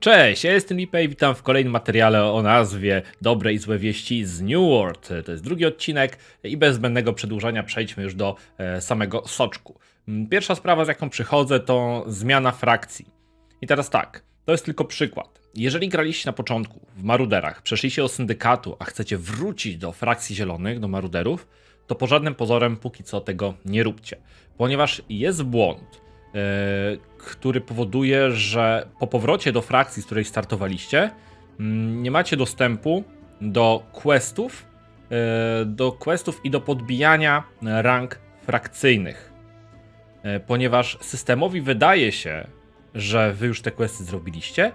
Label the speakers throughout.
Speaker 1: Cześć, ja jestem Lipej, witam w kolejnym materiale o nazwie Dobre i złe wieści z New World. To jest drugi odcinek i bez zbędnego przedłużania przejdźmy już do e, samego soczku. Mm, Pierwsza sprawa, z jaką przychodzę, to zmiana frakcji. I teraz tak, to jest tylko przykład. Jeżeli graliście na początku w Maruderach, przeszliście do syndykatu, a chcecie wrócić do frakcji zielonych, do Maruderów, to po żadnym pozorem póki co tego nie róbcie, ponieważ jest błąd, który powoduje, że po powrocie do frakcji, z której startowaliście, mm, nie macie dostępu do questów, e, do questów i do podbijania rank frakcyjnych. E, Ponieważ systemowi wydaje się, że wy już te questy zrobiliście,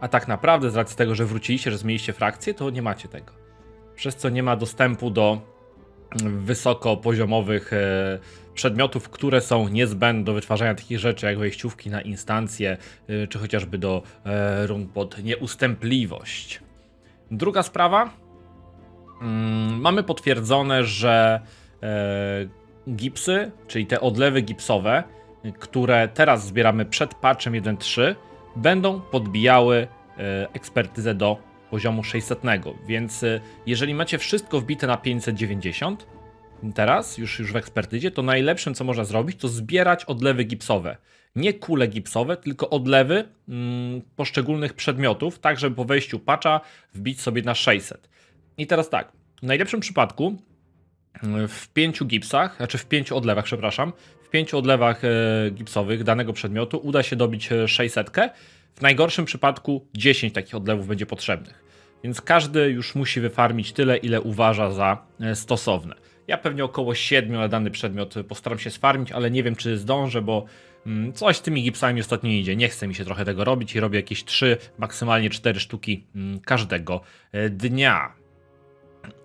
Speaker 1: a tak naprawdę z racji tego, że wróciliście, że zmieniliście frakcję, to nie macie tego. Przez co nie ma dostępu do wysokopoziomowych e, przedmiotów, które są niezbędne do wytwarzania takich rzeczy jak wejściówki na instancje, e, czy chociażby do e, rund pod nieustępliwość. Druga sprawa. Mm, mamy potwierdzone, że gipsy, czyli te odlewy gipsowe, które teraz zbieramy przed patchem 1.3, będą podbijały ekspertyzę do poziomu 600. Więc e, jeżeli macie wszystko wbite na 590, teraz już, już w ekspertyzie, to najlepszym co można zrobić, to zbierać odlewy gipsowe. Nie kule gipsowe, tylko odlewy mm, poszczególnych przedmiotów, tak żeby po wejściu patcha wbić sobie na 600. I teraz tak, w najlepszym przypadku w pięciu gipsach, znaczy w pięciu odlewach, przepraszam, w pięciu odlewach e, gipsowych danego przedmiotu uda się dobić e, 600. W najgorszym przypadku 10 takich odlewów będzie potrzebnych. Więc każdy już musi wyfarmić tyle, ile uważa za e, stosowne. Ja pewnie około 7 na dany przedmiot postaram się sfarmić, ale nie wiem, czy zdążę, bo mm, coś z tymi gipsami ostatnio idzie. Nie chce mi się trochę tego robić i robię jakieś 3, maksymalnie 4 sztuki mm, każdego e, dnia.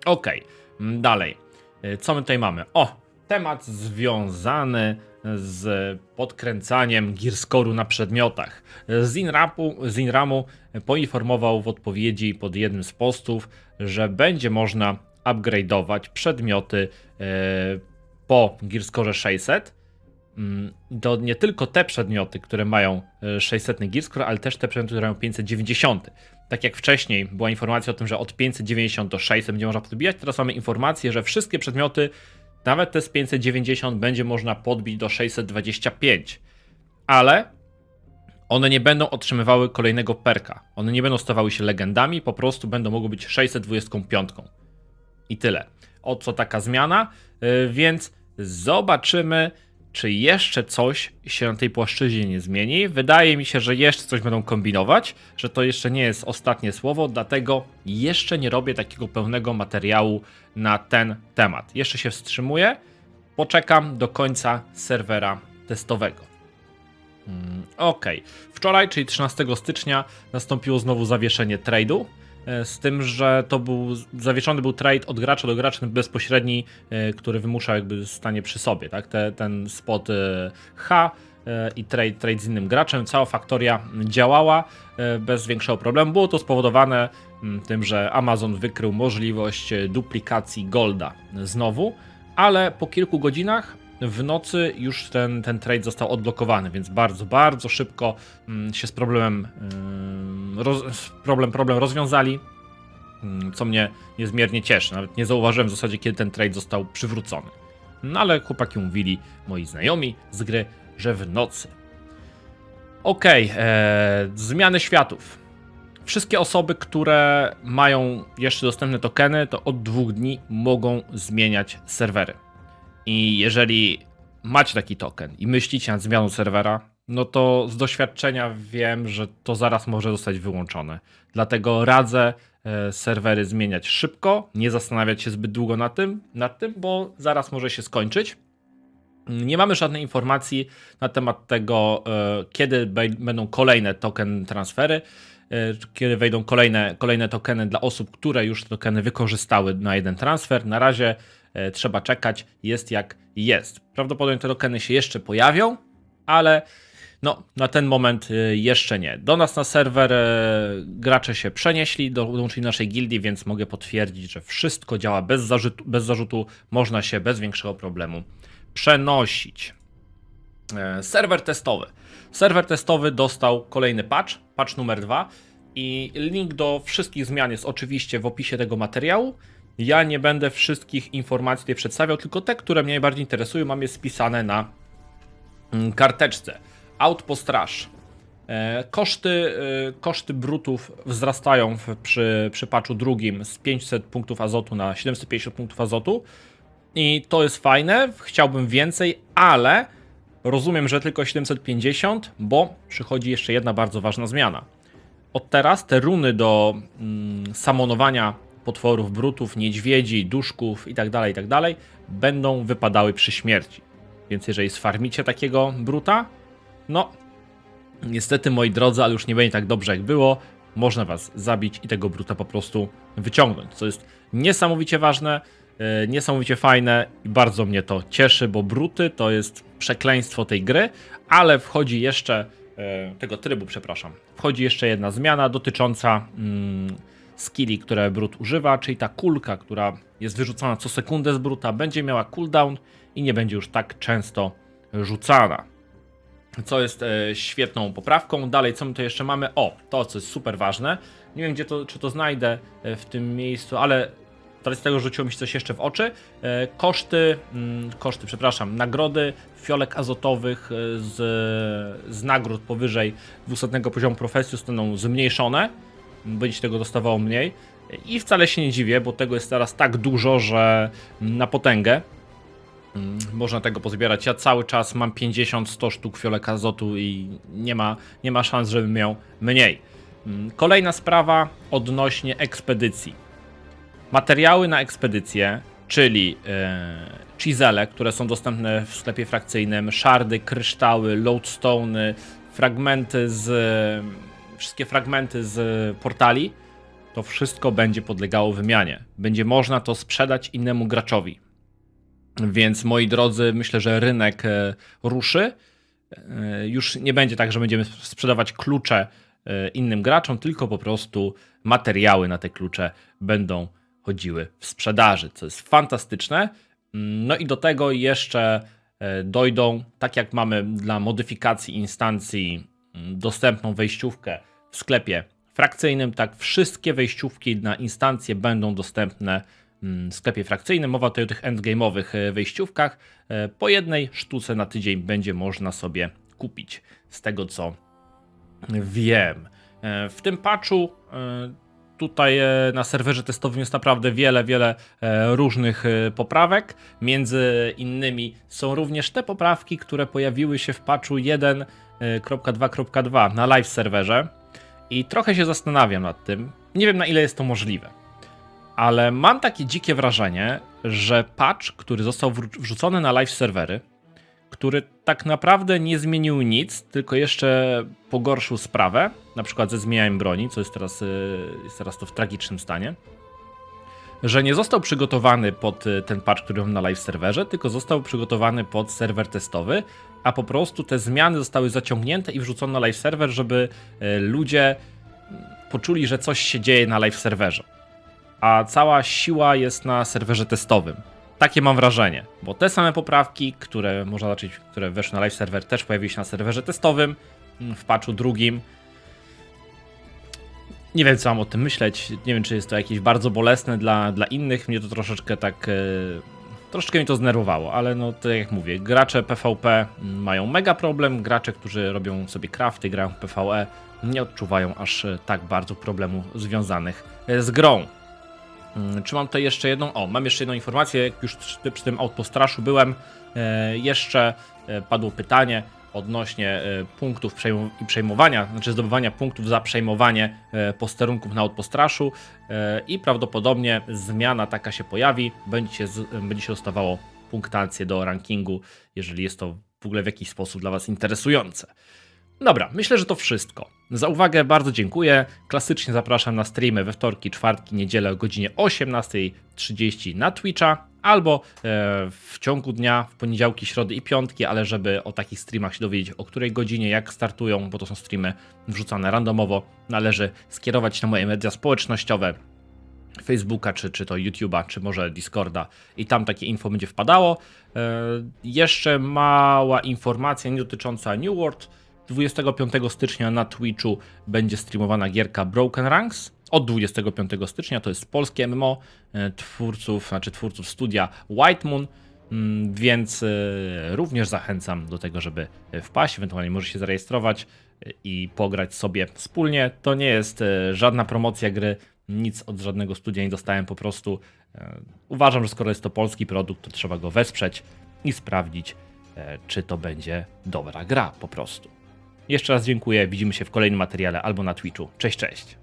Speaker 1: Okej, mm, dalej. E, Co my tutaj mamy? O, temat związany z podkręcaniem gearscore'u na przedmiotach. Zinrapu, Zinramu poinformował w odpowiedzi pod jednym z postów, że będzie można upgrade'ować przedmioty e, po Gearscore 600. Mm, To nie tylko te przedmioty, które mają e, 600 Gearscore, ale też te przedmioty, które mają 590. Tak jak wcześniej była informacja o tym, że od 590 do 600 będzie można podbijać, teraz mamy informację, że wszystkie przedmioty, nawet te z 590, będzie można podbić do 625. Ale one nie będą otrzymywały kolejnego perka. One nie będą stawały się legendami, po prostu będą mogły być 625. I tyle. O co taka zmiana? Yy, Więc zobaczymy, czy jeszcze coś się na tej płaszczyźnie nie zmieni. Wydaje mi się, że jeszcze coś będą kombinować, że to jeszcze nie jest ostatnie słowo, dlatego jeszcze nie robię takiego pełnego materiału na ten temat. Jeszcze się wstrzymuję, poczekam do końca serwera testowego. Mm, Okej. Wczoraj, czyli 13 stycznia, nastąpiło znowu zawieszenie trade'u. E, Z tym, że to był zawieszony był trade od gracza do gracza bezpośredni, e, który wymusza jakby stanie przy sobie, tak? Te, ten spot e, H i trade, trade z innym graczem. Cała faktoria działała bez większego problemu. Było to spowodowane mm, tym, że Amazon wykrył możliwość duplikacji Golda znowu, ale po kilku godzinach w nocy już ten, ten trade został odblokowany, więc bardzo, bardzo szybko mm, się z problemem, ym, roz, problem, problem rozwiązali, ym, co mnie niezmiernie cieszy. Nawet nie zauważyłem w zasadzie, kiedy ten trade został przywrócony. No ale chłopaki mówili, moi znajomi z gry, że w nocy. Okej, e, zmiany światów. Wszystkie osoby, które mają jeszcze dostępne tokeny, to od dwóch dni mogą zmieniać serwery. I jeżeli macie taki token i myślicie nad zmianą serwera, no to z doświadczenia wiem, że to zaraz może zostać wyłączone. Dlatego radzę e, serwery zmieniać szybko, nie zastanawiać się zbyt długo nad tym, nad tym, bo zaraz może się skończyć. Nie mamy żadnej informacji na temat tego, e, kiedy będą kolejne token transfery, e, kiedy wejdą kolejne, kolejne tokeny dla osób, które już tokeny wykorzystały na jeden transfer. Na razie trzeba czekać, jest jak jest. Prawdopodobnie te tokeny się jeszcze pojawią, ale no, na ten moment e, jeszcze nie. Do nas na serwer e, gracze się przenieśli, do- dołączyli do naszej gildii, więc mogę potwierdzić, że wszystko działa bez zarzutu, bez zarzutu można się bez większego problemu przenosić. E, Serwer testowy. Serwer testowy dostał kolejny patch, patch numer 2. I link do wszystkich zmian jest oczywiście w opisie tego materiału. Ja nie będę wszystkich informacji tutaj przedstawiał, tylko te, które mnie najbardziej interesują, mam je spisane na mm, karteczce. Outpost Rush. E, Koszty, e, koszty brutów wzrastają przy, przy patchu drugim z 500 punktów azotu na 750 punktów azotu. I to jest fajne, chciałbym więcej, ale rozumiem, że tylko 750, bo przychodzi jeszcze jedna bardzo ważna zmiana. Od teraz te runy do mm, samonowania potworów, brutów, niedźwiedzi, duszków itd., itd. będą wypadały przy śmierci. Więc jeżeli sfarmicie takiego bruta, no niestety moi drodzy, ale już nie będzie tak dobrze jak było. Można was zabić i tego bruta po prostu wyciągnąć, co jest niesamowicie ważne, e, niesamowicie fajne i bardzo mnie to cieszy, bo bruty to jest przekleństwo tej gry, ale wchodzi jeszcze e, tego trybu, przepraszam. Wchodzi jeszcze jedna zmiana dotycząca mm, skilli, które brut używa, czyli ta kulka, która jest wyrzucana co sekundę z bruta, będzie miała cooldown i nie będzie już tak często rzucana co jest e, świetną poprawką. Dalej, co my tu jeszcze mamy? O, to co jest super ważne. Nie wiem, gdzie to, czy to znajdę e, w tym miejscu, ale z tego rzuciło mi się coś jeszcze w oczy. E, koszty, mm, koszty, przepraszam, nagrody fiolek azotowych z, z nagród powyżej 200 poziomu profesji zostaną zmniejszone. Będzie tego dostawało mniej. I wcale się nie dziwię, bo tego jest teraz tak dużo, że na potęgę. Mm, Można tego pozbierać. Ja cały czas mam 50-100 sztuk fiolek azotu i nie ma, nie ma szans, żebym miał mniej. Mm, Kolejna sprawa odnośnie ekspedycji. Materiały na ekspedycję, czyli e, chisele, które są dostępne w sklepie frakcyjnym, szardy, kryształy, lodestone, fragmenty z. Wszystkie fragmenty z portali, to wszystko będzie podlegało wymianie. Będzie można to sprzedać innemu graczowi. Więc moi drodzy, myślę, że rynek e, ruszy. E, Już nie będzie tak, że będziemy sprzedawać klucze e, innym graczom, tylko po prostu materiały na te klucze będą chodziły w sprzedaży, co jest fantastyczne. No i do tego jeszcze dojdą, tak jak mamy dla modyfikacji instancji mm, dostępną wejściówkę w sklepie frakcyjnym, tak wszystkie wejściówki na instancje będą dostępne mm, w sklepie frakcyjnym. Mowa tutaj o tych endgame'owych e, wejściówkach. E, Po jednej sztuce na tydzień będzie można sobie kupić, z tego co wiem. E, W tym patchu tutaj na serwerze testowym jest naprawdę wiele, wiele różnych poprawek. Między innymi są również te poprawki, które pojawiły się w patchu 1.2.2 na live serwerze. I trochę się zastanawiam nad tym. Nie wiem na ile jest to możliwe. Ale mam takie dzikie wrażenie, że patch, który został wrzucony na live serwery, który tak naprawdę nie zmienił nic, tylko jeszcze pogorszył sprawę, na przykład ze zmienianiem broni, co jest teraz, y, jest teraz to w tragicznym stanie, że nie został przygotowany pod y, ten patch, który mam na live serwerze, tylko został przygotowany pod serwer testowy, a po prostu te zmiany zostały zaciągnięte i wrzucone na live serwer, żeby y, ludzie poczuli, że coś się dzieje na live serwerze. A cała siła jest na serwerze testowym. Takie mam wrażenie, bo te same poprawki, które można zobaczyć, które weszły na live serwer, też pojawiły się na serwerze testowym mm, w patchu drugim. Nie wiem, co mam o tym myśleć. Nie wiem, czy jest to jakieś bardzo bolesne dla, dla innych. Mnie to troszeczkę tak. E, troszeczkę mi to znerwowało, ale no to jak mówię, gracze PvP mają mega problem. Gracze, którzy robią sobie crafty, grają w PvE, nie odczuwają aż e, tak bardzo problemu związanych e, z grą. Mm, Czy mam tutaj jeszcze jedną? O, mam jeszcze jedną informację. Jak już przy, tym autostraszu byłem, jeszcze padło pytanie odnośnie e, punktów przejmowania, znaczy zdobywania punktów za przejmowanie e, posterunków na autostraszu e, i prawdopodobnie zmiana taka się pojawi. Będzie się, będzie się dostawało punktację do rankingu, jeżeli jest to w ogóle w jakiś sposób dla Was interesujące. Dobra, myślę, że to wszystko. Za uwagę bardzo dziękuję. Klasycznie zapraszam na streamy we wtorki, czwartki, niedzielę o godzinie 18.30 na Twitcha albo e, w ciągu dnia, w poniedziałki, środy i piątki, ale żeby o takich streamach się dowiedzieć, o której godzinie, jak startują, bo to są streamy wrzucane randomowo, należy skierować się na moje media społecznościowe, Facebooka, czy, czy to YouTube'a, czy może Discorda i tam takie info będzie wpadało. E, jeszcze mała informacja nie dotycząca New World. 25 stycznia na Twitchu będzie streamowana gierka Broken Ranks. Od 25 stycznia to jest polskie MMO e, twórców, znaczy twórców studia White Moon, mm, więc e, również zachęcam do tego, żeby e, wpaść, ewentualnie może się zarejestrować i pograć sobie wspólnie. To nie jest żadna promocja gry, nic od żadnego studia nie dostałem, po prostu uważam, że skoro jest to polski produkt, to trzeba go wesprzeć i sprawdzić, czy to będzie dobra gra po prostu. Jeszcze raz dziękuję, widzimy się w kolejnym materiale albo na Twitchu. Cześć, cześć!